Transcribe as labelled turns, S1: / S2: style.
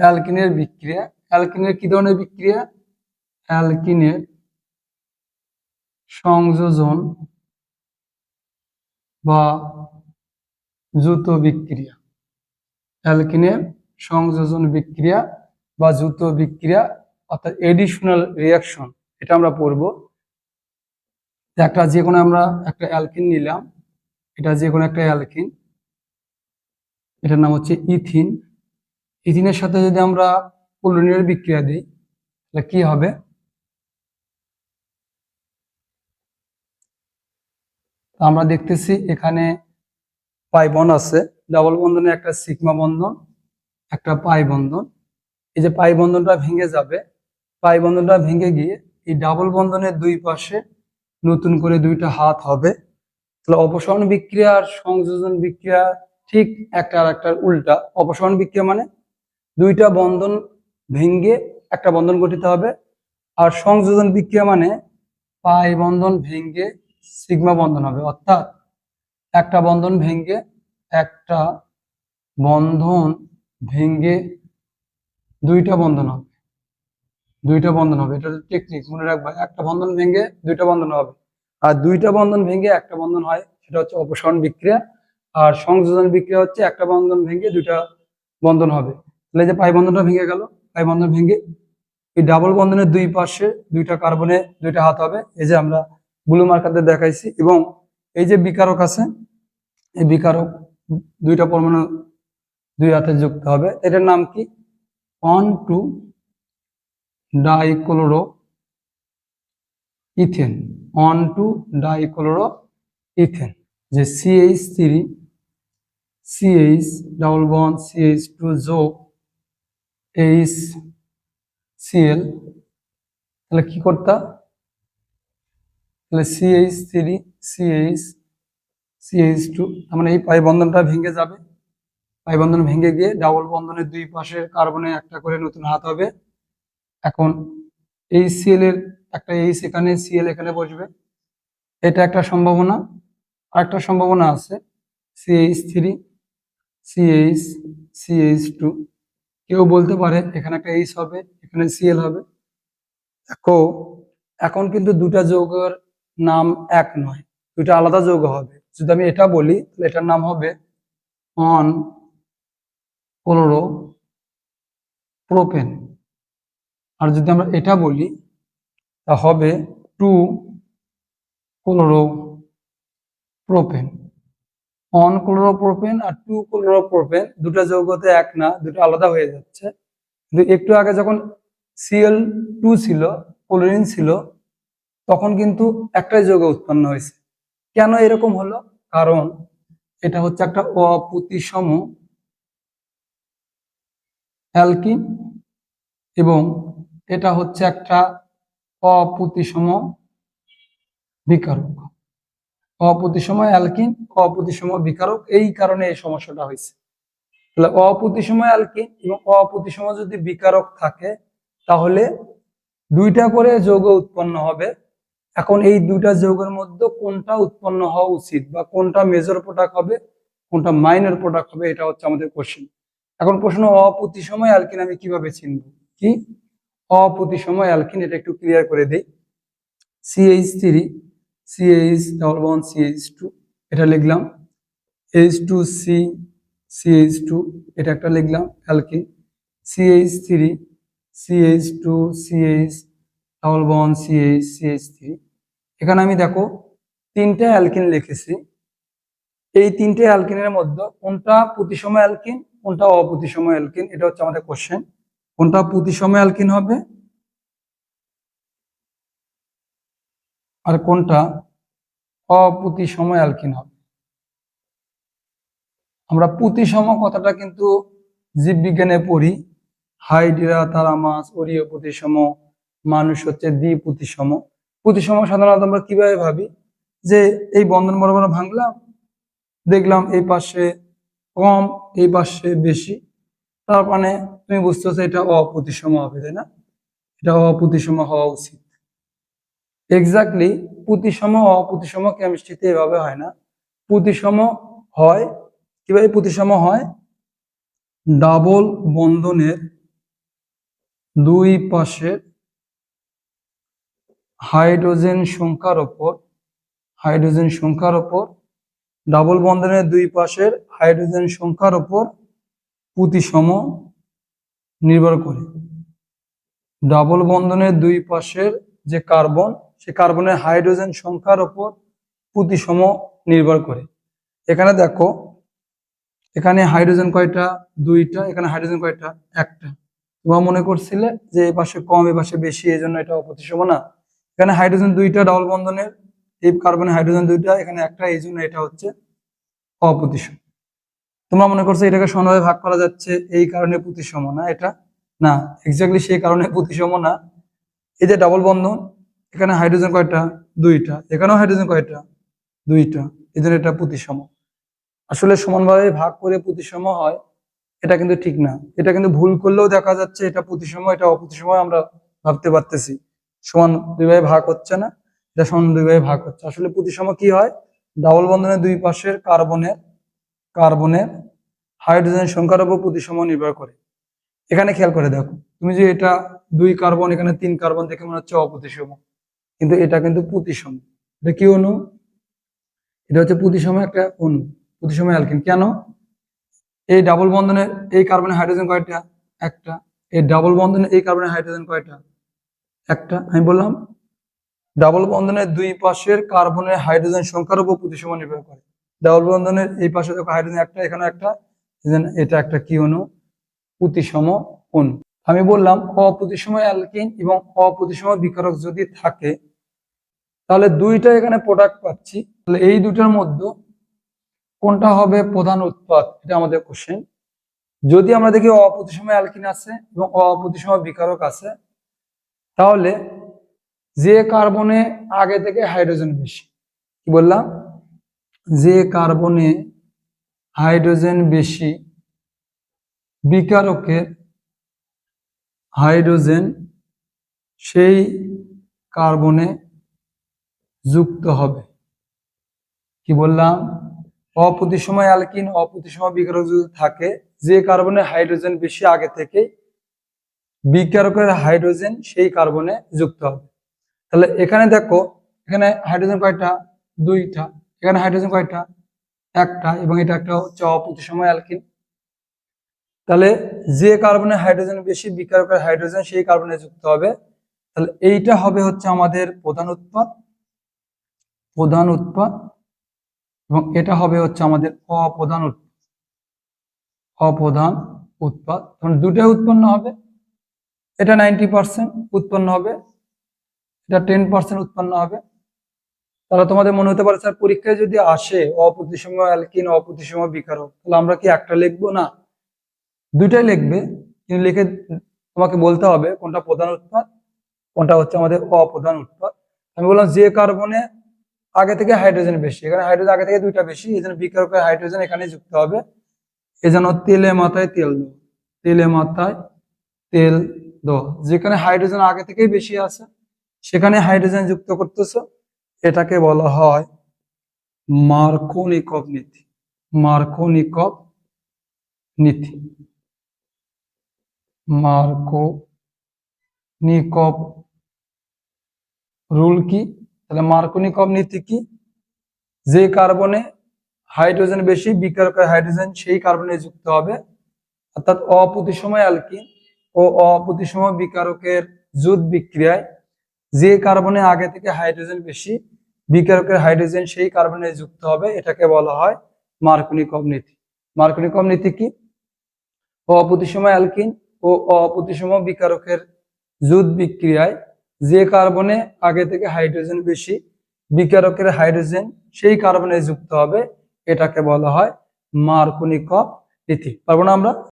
S1: অ্যালকিনের বিক্রিয়া। অ্যালকিনের কি ধরনের বিক্রিয়া? অ্যালকিনের সংযোজন বা দ্রুত বিক্রিয়া। অ্যালকিনের সংযোজন বিক্রিয়া বা দ্রুত বিক্রিয়া অর্থাৎ এডিশনাল রিয়াকশন এটা আমরা পড়ব। একটা যে কোনো আমরা একটা অ্যালকিন নিলাম, এটা যে কোনো একটা অ্যালকিন, এটার নাম হচ্ছে ইথিন। ইথিনের সাথে যদি আমরা পোলোনিয়ার বিক্রিয়া দিই, তাহলে কি হবে? আমরা দেখতেছি এখানে পাই বন্ড আছে, ডাবল বন্ধনে একটা সিগমা বন্ধন, একটা পাই বন্ধন। এই যে পাই বন্ধনটা ভেঙে যাবে, পাই বন্ধনটা ভেঙে গিয়ে এই ডাবল বন্ধনের দুই পাশে নতুন করে দুইটা হাত হবে। তাহলে অপসারণ বিক্রিয়া আর সংযোজন বিক্রিয়া ঠিক একটা আর একটার উল্টা। অপসারণ বিক্রিয়া মানে দুইটা বন্ধন ভেঙে একটা বন্ধন গঠিত হবে। আর সংযোজন বিক্রিয়া মানে পাই বন্ধন ভেঙে সিগমা বন্ধন হবে। অর্থাৎ একটা বন্ধন ভেঙে একটা বন্ধন ভেঙে দুইটা বন্ধন হবে। দুইটা বন্ধন হবে। এটা টেকনিক মনে রাখবা। একটা বন্ধন ভেঙে দুইটা বন্ধন হবে। আর দুইটা বন্ধন ভেঙে একটা বন্ধন হয়, সেটা হচ্ছে অপসারণ বিক্রিয়া। আর সংযোজন বিক্রিয়া হচ্ছে একটা বন্ধন ভেঙে দুইটা বন্ধন হবে। তাহলে যে পাই বন্ধনটা ভেঙে গেল, পাই বন্ধন ভেঙে এই ডাবল বন্ধনের দুই পাশে দুইটা কার্বনে দুইটা হাত হবে। এই যে আমরা ব্লু মার্কারদের দেখাইছি এবং এই যে বিকারক আছে, এই বিকারক দুইটা পরমাণু দুই হাতে যুক্ত হবে। এটার নাম কি? One two dichloro ethane one two dichloro ethane যে CH three CH double bond CH two যোগ এইচ সিএল তাহলে কি করতা? তাহলে CH three CH CH two তার মানে এই পাই বন্ধনটা ভেঙে যাবে। পাই বন্ধন ভেঙে গিয়ে ডাবল বন্ধনের দুই পাশের কার্বনে একটা করে নতুন হাত হবে। এখন এই সিএল এর একটা এইচ এখানে সিএল এখানে বসবে। এটা একটা সম্ভাবনা। আর একটা সম্ভাবনা আছে। CH three CH CH two কেউ বলতে পারে, এখানে একটা এইচ হবে, এখানে সিএল হবে। দেখো, এখন কিন্তু দুটা যৌগের নাম এক নয় দুটা আলাদা যৌগ হবে। যদি আমি এটা বলি, তাহলে এটার নাম হবে অন ক্লোরো প্রোপেন। আর যদি আমরা এটা বলি, তা হবে two chloro propane. One chloropropane আর টু ক্লোরোপ্রোপেন, দুটা যৌগতে এক না, দুটো আলাদা হয়ে যাচ্ছে। কিন্তু একটু আগে যখন সিএল টু ছিল, ক্লোরিন ছিল, তখন কিন্তু একটাই যৌগ উৎপন্ন হয়েছে। কেন এরকম হলো? কারণ এটা হচ্ছে একটা অপ্রতিসম অ্যালকিন এবং এটা হচ্ছে একটা অপ্রতিসম বিকারক। অপ্রতিসম অ্যালকিন, অপ্রতিসম বিকারক, এই কারণে এই সমস্যাটা হয়েছে। তাহলে অপ্রতিসম অ্যালকিন এবং অপ্রতিসম যদি বিকারক থাকে, তাহলে দুইটা করে যৌগ উৎপন্ন হবে। এখন এই দুইটা যৌগের মধ্যে কোনটা উৎপন্ন হওয়া উচিত বা কোনটা মেজর প্রোডাক্ট হবে, কোনটা মাইনর প্রোডাক্ট হবে, এটা হচ্ছে আমাদের কোশ্চেন এখন প্রশ্ন, অপ্রতিসম অ্যালকিন আমি কীভাবে চিনব? কি? অপ্রতিসম অ্যালকিন, এটা একটু ক্লিয়ার করে দেই। CH three CH double one CH two এটা লিখলাম। H two C CH two এটা একটা লিখলাম alkene CH three CH two CH double one CH CH three এখানে আমি দেখো, তিনটে অ্যালকিন লিখেছি। এই তিনটে অ্যালকিনের মধ্যে কোনটা প্রতিসম অ্যালকিন, কোনটা অপ্রতিসম অ্যালকিন, এটা হচ্ছে আমাদের কোশ্চেন কোনটা প্রতিসম অ্যালকিন হবে? আর কোনটা? অপ্রতিসম অ্যালকিন হবে। আমরা প্রতিসম কথাটা কিন্তু জীববিজ্ঞানে পড়ি। হাইডিরা তারামাস ওরিও প্রতিসম মানুষ হচ্ছে দ্বি প্রতিসম প্রতিসম সাধারণত আমরা কীভাবে ভাবি? যে এই বন্ধন বরাবর ভাঙলাম, দেখলাম এই পাশে কম, এই পাশে বেশি। তার মানে তুমি বুঝতেছো এটা অপ্রতিসম হবে, তাই না? এটা অপ্রতিসম হওয়া উচিত। এক্স্যাক্টলি প্রতিসম অপ্রতিসম কেমিস্ট্রিতে এভাবে হয় না। প্রতিসম হয়, কীভাবে প্রতিসম হয়? ডাবল বন্ধনের দুই পাশের হাইড্রোজেন সংখ্যার ওপর হাইড্রোজেন সংখ্যার ওপর ডাবল বন্ধনের দুই পাশের হাইড্রোজেন সংখ্যার ওপর প্রতিসম নির্ভর করে। ডাবল বন্ধনের দুই পাশের যে কার্বন সে কার্বনের হাইড্রোজেন সংখ্যার ওপর প্রতিসম নির্ভর করে। এখানে দেখো, এখানে হাইড্রোজেন কয়টা? দুইটা, এখানে হাইড্রোজেন কয়টা? একটা। তোমরা মনে করছিলে যে এই পাশে কম এই পাশে বেশি এই জন্য এটা অপ্রতিসম না। এখানে হাইড্রোজেন দুইটা ডাবল বন্ধনের, এই কার্বনের হাইড্রোজেন দুইটা, এখানে একটা, এই জন্য এটা হচ্ছে অপ্রতিসম। তোমরা মনে করছ এটাকে সমানভাবে ভাগ করা যাচ্ছে, এই কারণে প্রতিসম না এটা? না এক্স্যাক্টলি সেই কারণে প্রতিসম না। এই যে ডাবল বন্ধন এখানে হাইড্রোজেন কয়টা? দুইটা। এখানেও হাইড্রোজেন কয়টা? দুইটা। এই জন্য এটা প্রতিসম। আসলে সমানভাবে ভাগ করে প্রতিসম হয়, এটা কিন্তু ঠিক না। এটা কিন্তু ভুল করলেও দেখা যাচ্ছে এটা প্রতিসম, এটা অপ্রতিসম আমরা ভাবতে পারতেছি। সমান দুই ভাগে হচ্ছে না, এটা সমান দুই ভাগে ভাগ হচ্ছে। আসলে প্রতিসম কি হয়? ডাবল বন্ধনের দুই পাশের কার্বনের কার্বনের হাইড্রোজেন সংখ্যার উপর প্রতিসম নির্ভর করে। এখানে খেয়াল করে দেখো, তুমি যে এটা দুই কার্বন, এখানে তিন কার্বন দেখে মনে হচ্ছে অপ্রতিসম। কিন্তু এটা কিন্তু প্রতিসম। এটা কি অণু? এটা হচ্ছে প্রতিসম একটা অণু, প্রতিসম অ্যালকিন। কেন? এই ডাবল বন্ধনের এই কার্বনের হাইড্রোজেন কয়টা? একটা। এই ডাবল বন্ধনের এই কার্বনের হাইড্রোজেন কয়টা? একটা। আমি বললাম ডাবল বন্ধনের দুই পাশের কার্বনের হাইড্রোজেন সংখ্যার উপর প্রতিসম নির্ভর করে। ডাবল বন্ধনের এই পাশে দেখো হাইড্রোজেন একটা, এখানে একটা। এটা একটা কি অণু? প্রতিসম অণু। আমি বললাম, অপ্রতিসম অ্যালকিন এবং অপ্রতিসম বিকারক যদি থাকে তাহলে দুইটা এখানে প্রোডাক্ট পাচ্ছি। তাহলে এই দুটার মধ্যে কোনটা হবে প্রধান উৎপাদ? এটা আমাদের কোশ্চেন যদি আমরা দেখি অপ্রতিসম অ্যালকিন আছে এবং অপ্রতিসম বিকারক আছে, তাহলে যে কার্বনে আগে থেকে হাইড্রোজেন বেশি, কি বললাম? যে কার্বনে হাইড্রোজেন বেশি বিকারকের হাইড্রোজেন, সেই কার্বনে যুক্ত হবে। কি বললাম? অপ্রতিসম অ্যালকিন অপ্রতিসম বিকারক যদি থাকে, যে কার্বনে হাইড্রোজেন বেশি আগে থেকে বিকারকের হাইড্রোজেন, সেই কার্বনে যুক্ত হবে। তাহলে এখানে দেখো, এখানে হাইড্রোজেন কয়টা? দুইটা। এখানে হাইড্রোজেন কয়টা? একটা, এবং এটা একটা হচ্ছে অপ্রতিসম অ্যালকিন। তাহলে যে কার্বনে হাইড্রোজেন বেশি বিকারকের হাইড্রোজেন, সেই কার্বনে যুক্ত হবে। তাহলে এইটা হবে হচ্ছে আমাদের প্রধান উৎপাদ। প্রধান উৎপাদ এবং এটা হবে হচ্ছে আমাদের অপ্রধান উৎপাদ। অপ্রধান উৎপাদ। তখন দুটাই উৎপন্ন হবে। এটা নাইনটি পার্সেন্ট উৎপন্ন হবে। এটা টেন পার্সেন্ট উৎপন্ন হবে। তাহলে তোমাদের মনে হতে পারে, স্যার, পরীক্ষায় যদি আসে অপ্রতিসম অ্যালকিন, অপ্রতিসম বিকারক, তাহলে আমরা কি একটা লিখব? না। দুইটাই লিখবে, কিন্তু লিখে তোমাকে বলতে হবে কোনটা প্রধান উৎপাদ, কোনটা হচ্ছে আমাদের অপ্রধান উৎপাদ। আমি বললাম যে কার্বনে আগে থেকে হাইড্রোজেন বেশি। এখানে হাইড্রোজেন আগে থেকে দুইটা বেশি, এই জন্য বিকারকের হাইড্রোজেন এখানে যুক্ত হবে। এই জন্য তেলে মাথায় তেল দো তেলে মাথায় তেল দো যেখানে হাইড্রোজেন আগে থেকেই বেশি আছে, সেখানে হাইড্রোজেন যুক্ত করতেছো। এটাকে বলা হয় মার্কোনিকভ নীতি। মার্কোনিকভ নীতি। মার্কো নিকভ রুল কি? তাহলে মার্কোনিকভ নীতি কি? যে কার্বনে হাইড্রোজেন বেশি বিকারকের হাইড্রোজেন সেই কার্বনে যুক্ত হবে। অর্থাৎ অপ্রতিসম অ্যালকিন ও অপ্রতিসম বিকারকের জুট বিক্রিয়ায় যে কার্বনে আগে থেকে হাইড্রোজেন বেশি বিকারকের হাইড্রোজেন সেই কার্বনে যুক্ত হবে, এটাকে বলা হয় মার্কোনিকভ নীতি। মার্কোনিকভ নীতি কি? অপ্রতিসম অ্যালকিন ও অপ্রতিসম বিকারকের জুট বিক্রিয়ায় যে কার্বনে আগে থেকে হাইড্রোজেন বেশি, বিকারকের হাইড্রোজেন সেই কার্বনে যুক্ত হবে, এটাকে বলা হয় মার্কনিক নীতি পারব না আমরা?